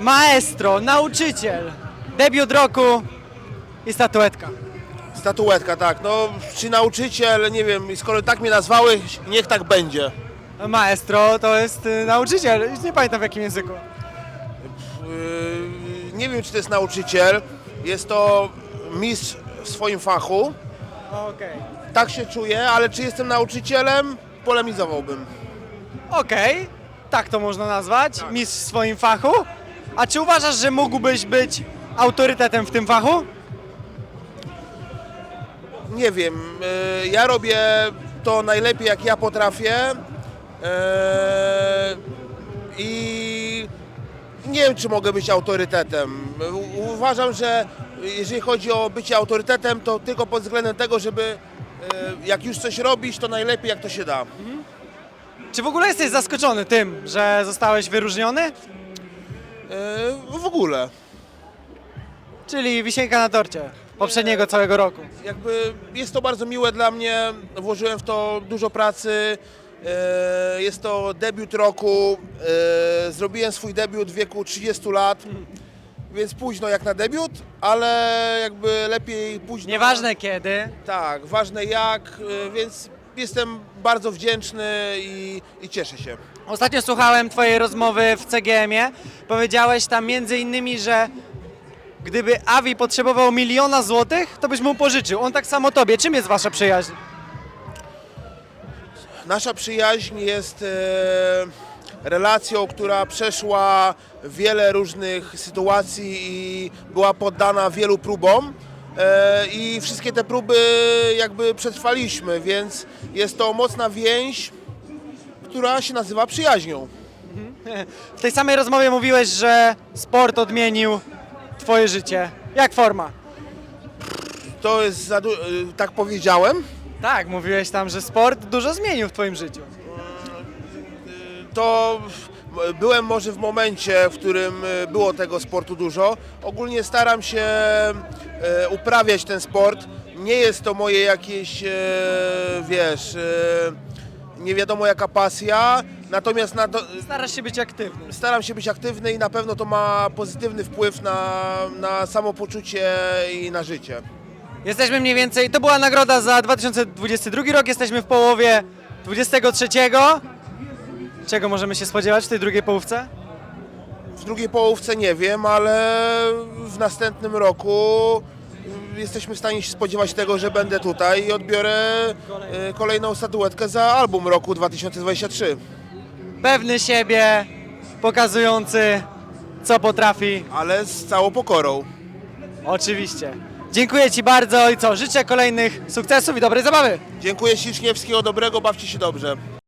Maestro, nauczyciel, debiut roku i statuetka. Statuetka, tak. No, czy nauczyciel, nie wiem, skoro tak mnie nazwałeś, niech tak będzie. Maestro to jest y, nauczyciel, nie pamiętam w jakim języku. Yy, nie wiem, czy to jest nauczyciel. Jest to mistrz w swoim fachu. Okej. Tak się czuję, ale czy jestem nauczycielem? Polemizowałbym. Okej, tak to można nazwać, mistrz w swoim fachu. A czy uważasz, że mógłbyś być autorytetem w tym fachu? Nie wiem. yy, ja robię to najlepiej, jak ja potrafię. Yy, I nie wiem, czy mogę być autorytetem. U- Uważam, że jeżeli chodzi o bycie autorytetem, to tylko pod względem tego, żeby yy, jak już coś robisz, to najlepiej jak to się da. Czy w ogóle jesteś zaskoczony tym, że zostałeś wyróżniony? Yy, W ogóle. Czyli wisienka na torcie poprzedniego całego roku. Jakby jest to bardzo miłe dla mnie, włożyłem w to dużo pracy. e, Jest to debiut roku. e, Zrobiłem swój debiut w wieku 30 lat, więc późno jak na debiut, ale jakby lepiej późno. Nieważne kiedy. Tak, ważne jak, e, więc jestem bardzo wdzięczny i, i cieszę się. Ostatnio słuchałem Twojej rozmowy w CGM-ie. Powiedziałeś tam między innymi, że gdyby Avi potrzebował miliona złotych, to byś mu pożyczył. On tak samo Tobie. Czym jest Wasza przyjaźń? Nasza przyjaźń jest e, relacją, która przeszła wiele różnych sytuacji i była poddana wielu próbom. E, I wszystkie te próby jakby przetrwaliśmy, więc jest to mocna więź, która się nazywa przyjaźnią. W tej samej rozmowie mówiłeś, że sport odmienił Twoje życie. Jak forma? To jest za du- e, tak powiedziałem. Tak, mówiłeś tam, że sport dużo zmienił w Twoim życiu. to byłem może w momencie, w którym e, było tego sportu dużo. Ogólnie staram się e, uprawiać ten sport. Nie jest to moje jakieś, e, wiesz, nie wiadomo jaka pasja, natomiast na to, Starasz się być aktywny. staram się być aktywny i na pewno to ma pozytywny wpływ na, na samopoczucie i na życie. Jesteśmy mniej więcej, to była nagroda za 2022 rok, jesteśmy w połowie 23. Czego możemy się spodziewać w tej drugiej połówce? W drugiej połówce nie wiem, ale w następnym roku jesteśmy w stanie się spodziewać tego, że będę tutaj i odbiorę y, kolejną statuetkę za album roku 2023. Pewny siebie, pokazujący co potrafi. Ale z całą pokorą. Oczywiście. Dziękuję Ci bardzo i co, życzę kolejnych sukcesów i dobrej zabawy. Dziękuję ślicznie, wszystkiego dobrego, bawcie się dobrze.